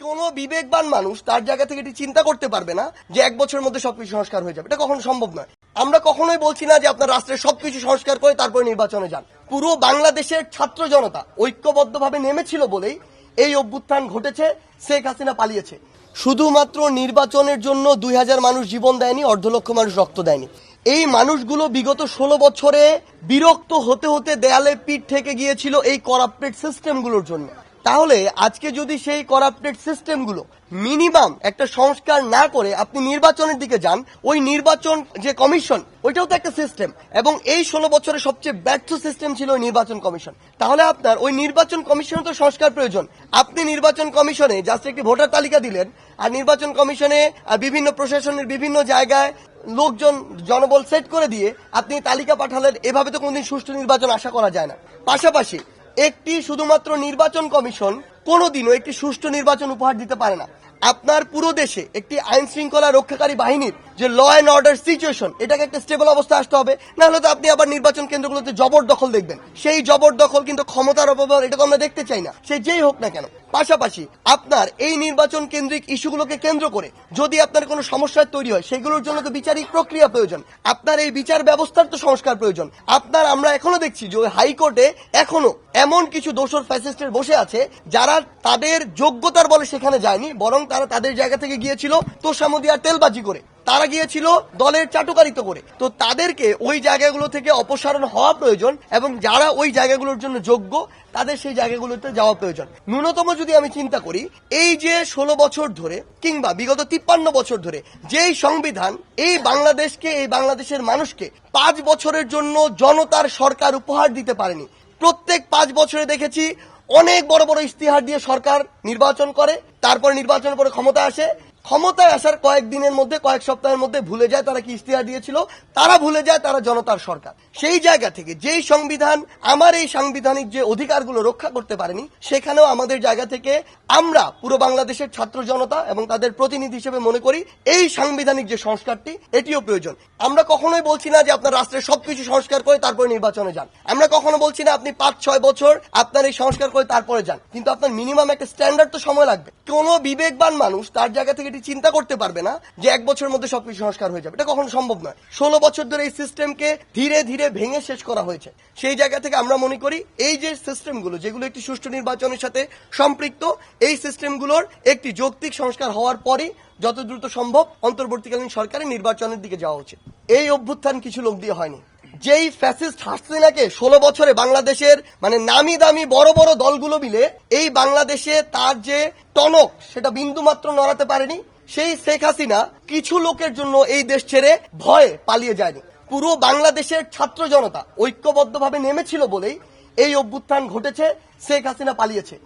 কোনো বিবেকবান মানুষ তার জায়গা থেকে এটি চিন্তা করতে পারবে না যে এক বছরের মধ্যে সবকিছু সংস্কার হয়ে যাবে। এটা কখনো সম্ভব নয়। আমরা কখনোই বলছি না যে আপনার রাষ্ট্রের সবকিছু সংস্কার করে তারপরে নির্বাচনে যান। পুরো বাংলাদেশের ছাত্র জনতা ঐক্যবদ্ধভাবে নেমেছিল বলেই এই অভ্যুত্থান ঘটেছে, শেখ হাসিনা পালিয়েছে। শুধুমাত্র নির্বাচনের জন্য দুই হাজার মানুষ জীবন দেয়নি, অর্ধ লক্ষ মানুষ রক্ত দেয়নি। এই মানুষগুলো বিগত ষোলো বছরে বিরক্ত হতে হতে দেয়ালে পিঠ থেকে গিয়েছিল এই করাপ্টেড সিস্টেমগুলোর জন্য। তাহলে আজকে যদি সেই করাপ্টেড সিস্টেমগুলো মিনিমাম একটা সংস্কার না করে আপনি নির্বাচনের দিকে যান, ওই নির্বাচন যে কমিশন ওইটাও তো একটা সিস্টেম এবং এই ষোলো বছরে সবচেয়ে ব্যর্থ সিস্টেম ছিল ওই নির্বাচন কমিশন তাহলে আপনার ওই নির্বাচন কমিশনে তো সংস্কার প্রয়োজন। আপনি নির্বাচন কমিশনে জাস্ট একটি ভোটার তালিকা দিলেন, আর নির্বাচন কমিশনে আর বিভিন্ন প্রশাসনের বিভিন্ন জায়গায় লোকজন, জনবল সেট করে দিয়ে আপনি তালিকা পাঠালেন। এভাবে তো কোনদিন সুষ্ঠু নির্বাচন আশা করা যায় না। পাশাপাশি একটি শুধুমাত্র নির্বাচন কমিশন কোনোদিনও একটি সুষ্ঠু নির্বাচন উপহার দিতে পারে না। আপনার পুরো দেশে একটি আইন শৃঙ্খলা রক্ষাকারী বাহিনীর যে ল অ্যান্ড অর্ডার সিচুয়েশন এটাকে একটা স্টেবল অবস্থা আসতে হবে। না হলে তো আপনি আবার নির্বাচন কেন্দ্রগুলোতে জবরদখল দেখবেন। সেই জবরদখল কিন্তু ক্ষমতার অপব্যবহার, এটা তো আমরা দেখতে চাই না। সে যেই হোক না কেন, পাশাপাশি আপনার এই নির্বাচন কেন্দ্রিক ইস্যুগুলোকে কেন্দ্র করে যদি আপনার কোনো সমস্যা তৈরি হয়, সেগুলোর জন্য তো বিচারিক প্রক্রিয়া প্রয়োজন। আপনার এই বিচার ব্যবস্থার তো সংস্কার প্রয়োজন। আপনার, আমরা এখনও দেখছি যে হাইকোর্টে এখনও এমন কিছু দোষর ফ্যাসিস্টের বসে আছে, যারা তাদের যোগ্যতার বলে সেখানে যায়নি, বরং তারা তাদের জায়গা থেকে গিয়েছিল তোষামদি আর তেলবাজি করে। তারা গিয়েছিল দলের চাটুকারিত করে। তো তাদেরকে ওই জায়গাগুলো থেকে অপসারণ হওয়া প্রয়োজন এবং যারা ওই জায়গাগুলোর জন্য যোগ্য, তাদের সেই জায়গাগুলোতে যাওয়া প্রয়োজন। ন্যূনতম যদি আমি চিন্তা করি, এই যে ষোলো বছর ধরে কিংবা বিগত তিপ্পান্ন বছর ধরে যেই সংবিধান এই বাংলাদেশকে, এই বাংলাদেশের মানুষকে পাঁচ বছরের জন্য জনতার সরকার উপহার দিতে পারেনি, প্রত্যেক পাঁচ বছরে দেখেছি অনেক বড় বড় ইস্তিহার দিয়ে সরকার নির্বাচন করে তারপর নির্বাচনের পরে ক্ষমতা আসে। ক্ষমতায় আসার কয়েকদিনের মধ্যে, কয়েক সপ্তাহের মধ্যে ভুলে যায় তারা কি ইস্তিহার দিয়েছিল? তারা ভুলে যায় তারা জনতার সরকার। সেই জায়গা থেকে যেই সংবিধান, আমার এই সাংবিধানিক যে অধিকারগুলো রক্ষা করতে পারেনি, সেখানেও আমাদের জায়গা থেকে আমরা, পুরো বাংলাদেশের ছাত্র জনতা এবং তাদের প্রতিনিধি হিসেবে মনে করি, এই সাংবিধানিক যে সংস্কারটি, এটিও প্রয়োজন। আমরা কখনোই বলছি না যে আপনার রাষ্ট্রের সবকিছু সংস্কার করে তারপরে নির্বাচনে যান। আমরা কখনো বলছি না আপনি পাঁচ, ছয় বছর আপনার এই সংস্কার করে তারপরে যান। কিন্তু আপনার মিনিমাম একটা স্ট্যান্ডার্ড তো সময় লাগবে। কোনো বিবেকবান মানুষ তার জায়গা থেকে এটি চিন্তা করতে পারবে না যে এক বছরের মধ্যে সবকিছু সংস্কার হয়ে যাবে। এটা কখনো সম্ভব নয়। ষোলো বছর ধরে এই সিস্টেমকে ধীরে ধীরে ভেঙে শেষ করা হয়েছে। সেই জায়গা থেকে আমরা মনে করি এই যে সিস্টেমগুলো যেগুলো একটি সুষ্ঠু নির্বাচনের সাথে সম্পৃক্ত, এই সিস্টেমগুলোর একটি যৌক্তিক সংস্কার হওয়ার পরই যত দ্রুত সম্ভব অন্তর্বর্তীকালীন সরকারের নির্বাচনের দিকে যাওয়া উচিত। এই অভ্যুত্থান কিছু লোক দিয়ে হয়নি। যেই ফ্যাসিস্ট হাসিনাকে ষোলো বছরে বাংলাদেশের মানে নামি দামি বড় বড় দলগুলো মিলে, এই বাংলাদেশে তার যে টনক সেটা বিন্দু মাত্র নড়াতে পারেনি, সেই শেখ হাসিনা কিছু লোকের জন্য এই দেশ ছেড়ে ভয়ে পালিয়ে যায়নি। পুরো বাংলাদেশের ছাত্র জনতা ঐক্যবদ্ধভাবে নেমেছিল বলেই এই অভ্যুত্থান ঘটেছে, শেখ হাসিনা পালিয়েছে।